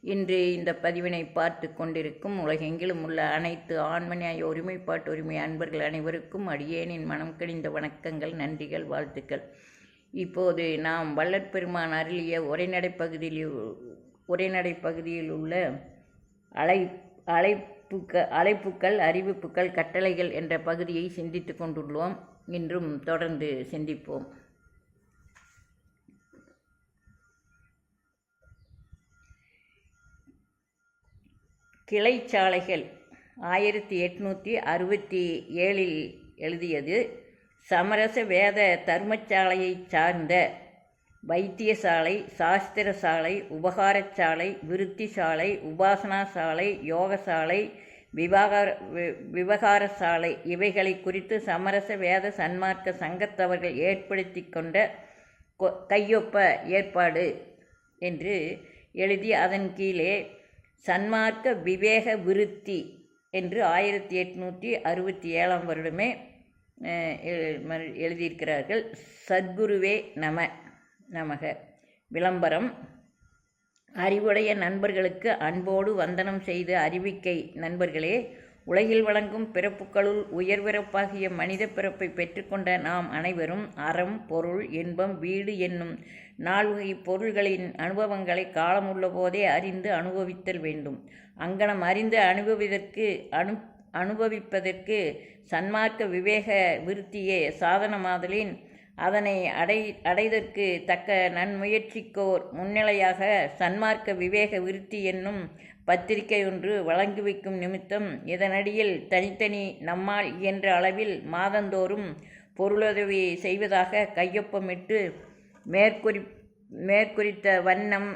இன்று இந்த பதிவினை பார்த்து கொண்டிருக்கும் உலகெங்கிலும் உள்ள அனைத்து ஆண்மனியாய ஒருமைப்பாட்டு உரிமை அன்பர்கள் அனைவருக்கும் அடியேனின் மனம் கணிந்த வணக்கங்கள் நன்றிகள் வாழ்த்துக்கள். இப்போது நாம் வள்ளற்பெருமான் அருளிய உரைநடை பகுதியில் உரைநடை பகுதியில் உள்ள அலை அழைப்புக்க அழைப்புக்கள் அறிவிப்புக்கள் கட்டளைகள் என்ற பகுதியை சிந்தித்து கொண்டுள்ளோம். இன்றும் தொடர்ந்து சிந்திப்போம். கிளைச்சாலைகள். ஆயிரத்தி எட்நூற்றி அறுபத்தி ஏழில் எழுதியது. சமரச வேத தர்மசாலையை சார்ந்த வைத்தியசாலை சாஸ்திர சாலை உபகாரச்சாலை விருத்தி சாலை உபாசனா சாலை யோகசாலை விவாகார விவகார சாலை இவைகளை குறித்து சமரச வேத சன்மார்க்க சங்கத்தவர்கள் ஏற்படுத்தி கொண்ட கையொப்ப ஏற்பாடு என்று எழுதி அதன் கீழே சன்மார்க்க விவேக விருத்தி என்று ஆயிரத்தி எட்நூற்றி அறுபத்தி ஏழாம் வருடமே எழுதியிருக்கிறார்கள். சத்குருவே நம நமக. விளம்பரம். அறிவுடைய நண்பர்களுக்கு அன்போடு வந்தனம் செய்து அறிவிக்கை நண்பர்களே உலகில் வழங்கும் பிறப்புகளுள் உயர்பிறப்பாகிய மனித பிறப்பை பெற்றுக்கொண்ட நாம் அனைவரும் அறம் பொருள் இன்பம் வீடு என்னும் நால்வகை பொருள்களின் அனுபவங்களை காலமுள்ள போதே அறிந்து அனுபவித்தல் வேண்டும். அங்கனம் அறிந்து அனுபவிதற்கு அனு அனுபவிப்பதற்கு சன்மார்க்க விவேக விருத்தியே சாதனமாதலின் அதனை அடை அடைதற்கு தக்க நன்முயற்சிக்கோர். முன்னிலையாக சன்மார்க்க விவேக விருத்தி என்னும் பத்திரிகை ஒன்று வழங்கி வைக்கும் நிமித்தம் இதனடியில் தனித்தனி நம்மால் இயன்ற அளவில் மாதந்தோறும் பொருளுதவி செய்வதாக கையொப்பமிட்டு மேற்குறி மேற்குறித்த வண்ணம்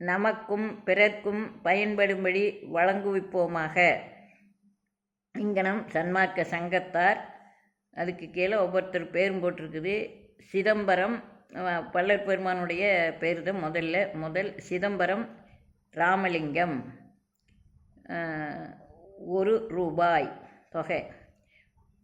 நமக்கும் பிறர்க்கும் பயன்படும்படி வழங்குவிப்போமாக. இங்கனம் சன்மார்க்க சங்கத்தார் அதுக்கு கீழே ஒவ்வொருத்தர் பேரும் போட்டிருக்குது. சிதம்பரம் பல்லர் பெருமானுடைய பேர் தான் முதல்ல. முதல் சிதம்பரம் ராமலிங்கம் ஒரு ரூபாய் தொகை.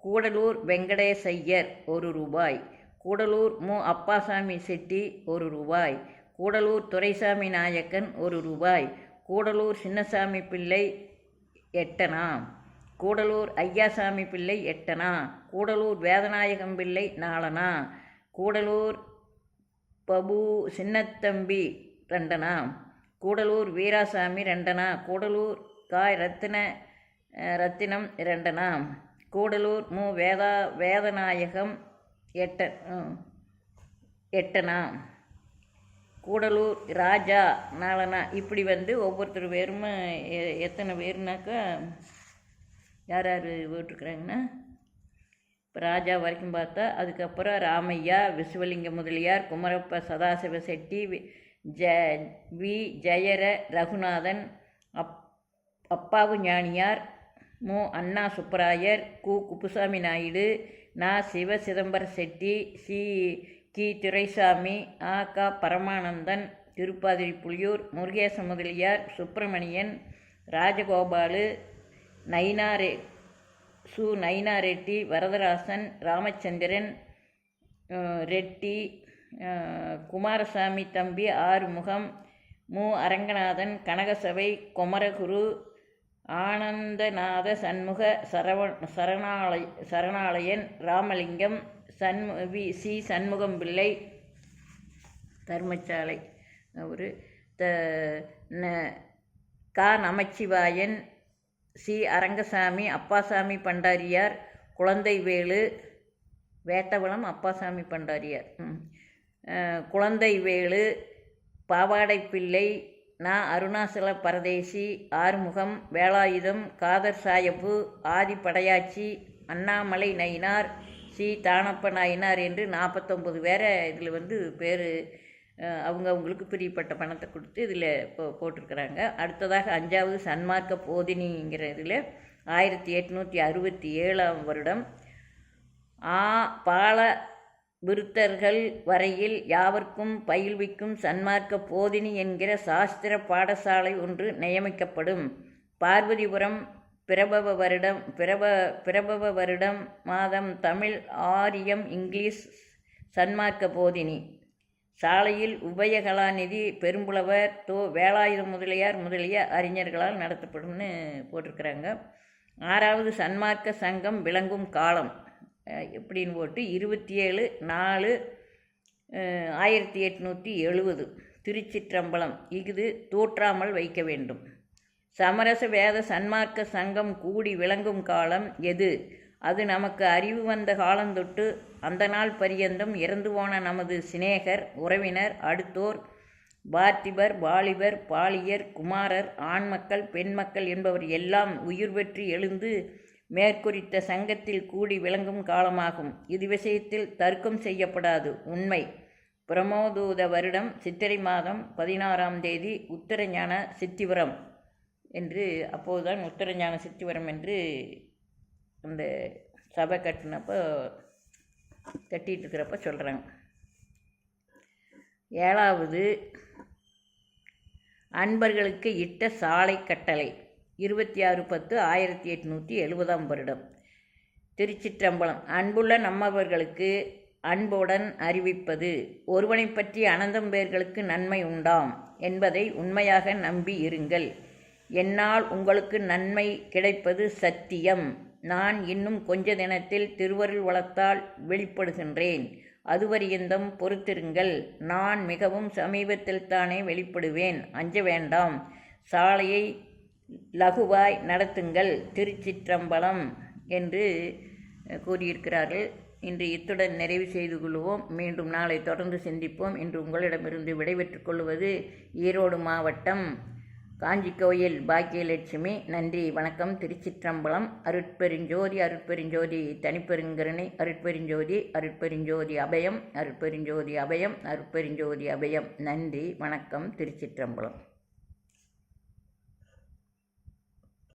கூடலூர் வெங்கடேசையர் ஒரு ரூபாய். கூடலூர் மு. அப்பாசாமி செட்டி ஒரு ரூபாய். கூடலூர் துரைசாமி நாயக்கன் ஒரு ரூபாய். கூடலூர் சின்னசாமி பிள்ளை எட்டனாம். கூடலூர் ஐயாசாமி பிள்ளை எட்டனா? கூடலூர் வேதநாயகம் பிள்ளை நாலனா? கூடலூர் பபு சின்னத்தம்பி ரெண்டனா? கூடலூர் வீராசாமி ரெண்டனா? கூடலூர் காய் ரத்தின ரத்தினம் இரண்டனா கூடலூர் மு. வேதா வேதநாயகம் எட்ட எட்டனா? கூடலூர் ராஜா நாலனா? இப்படி வந்து ஒவ்வொருத்தர் பேரும் எத்தனை பேருனாக்கா யார் யார் போட்டிருக்குறாங்கன்னா இப்போ ராஜா வரைக்கும் பார்த்தா அதுக்கப்புறம் ராமையா விஸ்வலிங்க முதலியார் குமரப்ப சதாசிவ செட்டி ஜ வி ஜெயர ரகுநாதன் அப் அப்பாவு ஞானியார் மு அண்ணா சுப்பராயர் கு குப்புசாமி நாயுடு நா சிவ சிதம்பர செட்டி சி கி துரைசாமி ஆ க பரமானந்தன் திருப்பாதிரி புலியூர் முருகேச முதலியார் சுப்பிரமணியன் ராஜகோபாலு நைனா ரெ சு நைனா ரெட்டி வரதராசன் ராமச்சந்திரன் ரெட்டி குமாரசாமி தம்பி ஆறுமுகம் மு. Aranganathan Kanagasabai Kumaraguru ஆனந்தநாத Shanmuga சரவ சரணாலய Saranalayan Ramalingam சண்மு we C. சண்முகம் பிள்ளை தர்மசாலை அவர் த க. நமச்சிவாயன் சி. அரங்கசாமி அப்பாசாமி பண்டாரியார் குழந்தைவேலு வேட்டவளம் அப்பாசாமி பண்டாரியார். குழந்தைவேலு பாவாடைப்பிள்ளை நா. அருணாசல பரதேசி ஆறுமுகம் வேலாயுதம் காதர் சாயப்பு ஆதி படையாச்சி அண்ணாமலை நயினார் சி. தானப்ப நாயினார் என்று நாற்பத்தொம்பது பேரை இதில் வந்து பேர் அவங்க அவங்களுக்கு பிரியப்பட்ட பணத்தை கொடுத்து இதில் போ போட்டிருக்கிறாங்க. அடுத்ததாக அஞ்சாவது சன்மார்க்க போதினிங்கிற இதில் ஆயிரத்தி எட்நூற்றி அறுபத்தி ஏழாம் வருடம். ஆ பால விருத்தர்கள் வரையில் யாவர்க்கும் பயில்விக்கும் சன்மார்க்க போதினி என்கிற சாஸ்திர பாடசாலை ஒன்று நியமிக்கப்படும். பார்வதிபுரம் பிரபவ வருடம் பிரப பிரபவ வருடம் மாதம் தமிழ் ஆரியம் இங்கிலீஷ் சன்மார்க்க போதினி. சாலையில் உபயகலாநிதி பெரும்புலவர் தோ வேலாயுத முதலியார் முதலிய அறிஞர்களால் நடத்தப்படும்னு போட்டிருக்கிறாங்க. ஆறாவது சன்மார்க்க சங்கம் விளங்கும் காலம். எப்படின்னு போட்டு இருபத்தி ஏழு நாலு ஆயிரத்தி எட்நூற்றி எழுபது திருச்சிற்றம்பலம். இது தோற்றாமல் வைக்க வேண்டும். சமரச வேத சன்மார்க்க சங்கம் கூடி விளங்கும் காலம் எது? அது நமக்கு அறிவு வந்த காலந்தொட்டு அந்த நாள் பரியந்தம் இறந்து போன நமது சிநேகர் உறவினர் அடுத்தோர் பார்த்திபர் வாலிபர் பாலியர் குமாரர் ஆண் மக்கள் பெண் மக்கள் என்பவர் எல்லாம் உயிர் பெற்று எழுந்து மேற்குறித்த சங்கத்தில் கூடி விளங்கும் காலமாகும். இது விஷயத்தில் தர்க்கம் செய்யப்படாது. உண்மை. பிரமோதூத வருடம் சித்திரை மாதம் பதினாறாம் தேதி உத்தரஞான சித்திவரம் என்று அப்போதுதான் உத்தரஞான சித்திவரம் என்று அந்த சபை கட்டினப்போ கட்டிகிட்டு இருக்கிறப்ப சொல்கிறாங்க ஏழாவது அன்பர்களுக்கு இட்ட சாலை கட்டளை. இருபத்தி ஆறு பத்து ஆயிரத்தி எட்நூற்றி எழுபதாம் வருடம். திருச்சிற்றம்பலம். அன்புள்ள நம்மவர்களுக்கு அன்புடன் அறிவிப்பது ஒருவனை பற்றி அனந்தம் பேர்களுக்கு நன்மை உண்டாம் என்பதை உண்மையாக நம்பி இருங்கள். என்னால் உங்களுக்கு நன்மை கிடைப்பது சத்தியம். நான் இன்னும் கொஞ்ச தினத்தில் திருவருள் வளத்தால் வெளிப்படுகின்றேன். அதுவரியந்தம் பொறுத்திருங்கள் நான் மிகவும் சமீபத்தில் தானே வெளிப்படுவேன். அஞ்ச வேண்டாம். சாலையை லகுவாய் நடத்துங்கள் திருச்சிற்றம்பலம் என்று கூறியிருக்கிறார்கள். இன்று இத்துடன் நிறைவு செய்து கொள்வோம். மீண்டும் நாளை தொடர்ந்து சிந்திப்போம். இன்று உங்களிடமிருந்து விடைபெற்றுக் கொள்வது ஈரோடு மாவட்டம் காஞ்சி கோயில் பாக்கியலட்சுமி நன்றி வணக்கம் திருச்சிற்றம்பலம் அருட்பெருஞ்சோதி அருட்பெருஞ்சோதி தனிப்பெருங்கருணை அருட்பெருஞ்சோதி அருட்பெருஞ்சோதி அபயம் அருட்பெருஞ்சோதி அபயம் அருட்பெருஞ்சோதி அபயம். நன்றி வணக்கம் திருச்சிற்றம்பலம்.